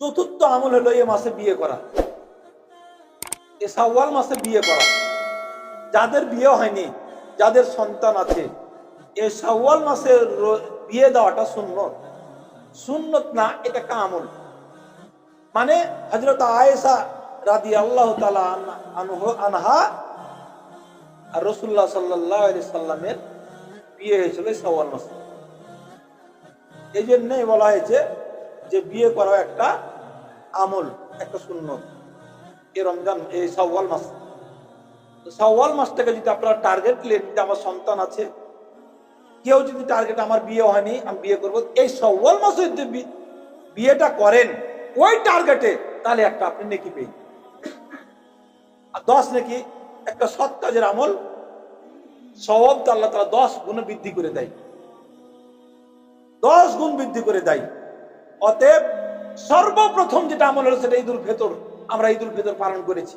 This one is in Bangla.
চতুর্থ আমল হলো এ মাসে বিয়ে করা। এ সাওয়াল মাসে বিয়ে করা। যাদের বিয়ে হয়নি, যাদের সন্তান আছে, এ সাওয়াল মাসে বিয়ে দেওয়াটা সুন্নত। সুন্নত না, এটা একটা আমল। মানে হজরত আয়েশা রাদি আল্লাহ আনহা আর রসুল্লাহ সাল্লাহ সাল্লামের বিয়ে হয়েছিল সাওয়াল মাসে। এই জন্যই বলা হয়েছে যে বিয়ে করা একটা আমল, একটা সুন্নত। এই রমজান, এই সাওয়াল মাস। সাওয়াল মাসটাকে যদি আপনারা টার্গেট নেন যে আমার সন্তান আছে, কেউ যদি টার্গেট আমার বিয়ে হয়নি, আমি বিয়ে করব, এই সাওয়াল মাসে যদি বিয়েটা করেন, ওই টার্গেটে তাহলে একটা আপনি নেকি পেয়ে আর দশ নাকি, একটা সৎ কাজের আমল তো আল্লাহ তারা দশ গুণে বৃদ্ধি করে দেয়। দশ গুণ বৃদ্ধি করে দেয়। অতএব সর্বপ্রথম যেটা আমল হলো সেটা ঈদুল ফেতর। আমরা ঈদুল ফেতর পালন করেছি।